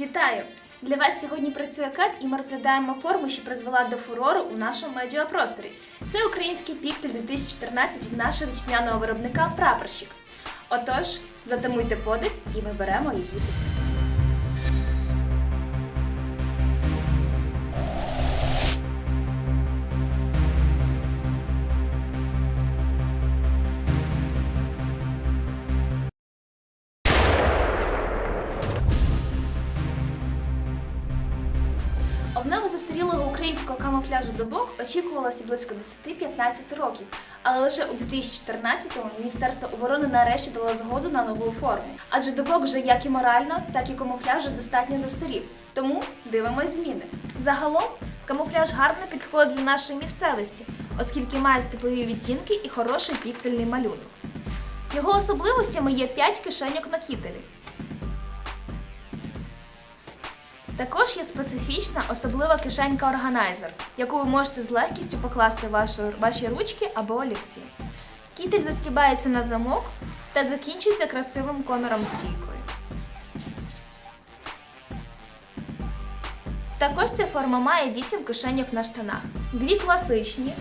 Вітаю! Для вас сьогодні працює КЕТ і ми розглядаємо форму, що призвела до фурору у нашому медіапросторі. Це український піксель 2014 від нашого вітчизняного виробника Прапорщик. Отож, затамуйте подих і ми беремо її працю. Обнова застарілого українського камуфляжу добок очікувалася близько 10-15 років, але лише у 2014-му Міністерство оборони нарешті дало згоду на нову форму. Адже добок вже як і морально, так і камуфляжу достатньо застарів. Тому дивимось зміни. Загалом камуфляж гарно підходить для нашої місцевості, оскільки має степові відтінки і хороший піксельний малюнок. Його особливостями є 5 кишеньок на кітелі. Також є специфічна особлива кишенька органайзер, яку ви можете з легкістю покласти в ваші, ваші ручки або олівці. Кітель застібається на замок та закінчується красивим коміром стійкою. Також ця форма має 8 кишеньок на штанах. Дві класичні,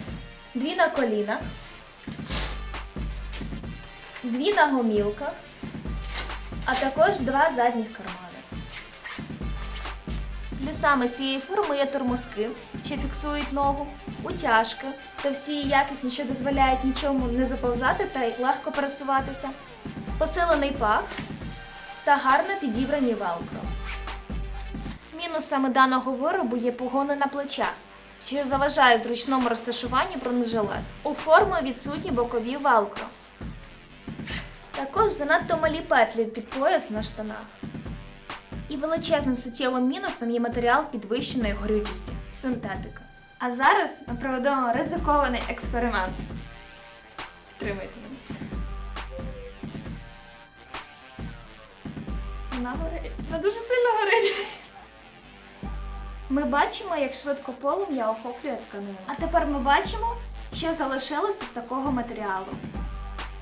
дві на колінах, дві на гомілках, а також два задніх кармани. Плюсами цієї форми є тормозки, що фіксують ногу, утяжки, товсті і якісні, що дозволяють нічому не заповзати та легко пересуватися, посилений пах та гарно підібрані велкро. Мінусами даного виробу є погони на плечах, що заважає зручному розташуванню бронежилет. У форми відсутні бокові велкро. Також занадто малі петлі під пояс на штанах. І величезним суттєвим мінусом є матеріал підвищеної горючості синтетика. А зараз ми проведемо ризикований експеримент. Втримайте мене. Вона горить. Вона дуже сильно горить. Ми бачимо, як швидко полум'я охоплює тканину. А тепер ми бачимо, що залишилося з такого матеріалу.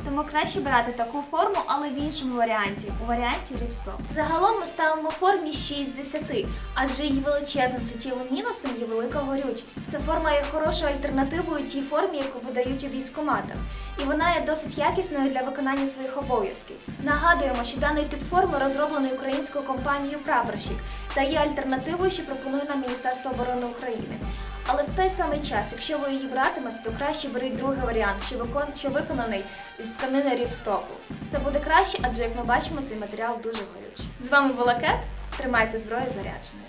Тому краще брати таку форму, але в іншому варіанті, у варіанті ріпстоп. Загалом ми ставимо формі 6 з 10, адже її величезним суттєвим мінусом є велика горючість. Ця форма є хорошою альтернативою тій формі, яку видають у військкоматах, і вона є досить якісною для виконання своїх обов'язків. Нагадуємо, що даний тип форми розроблений українською компанією Прапорщик та є альтернативою, що пропонує нам Міністерство оборони України. Але в той самий час, якщо ви її братимете, то краще беріть другий варіант, що, викон... що виконаний з тканини ріпстоку. Це буде краще, адже як ми бачимо, цей матеріал дуже горючий. З вами була Кет. Тримайте зброю зарядженою.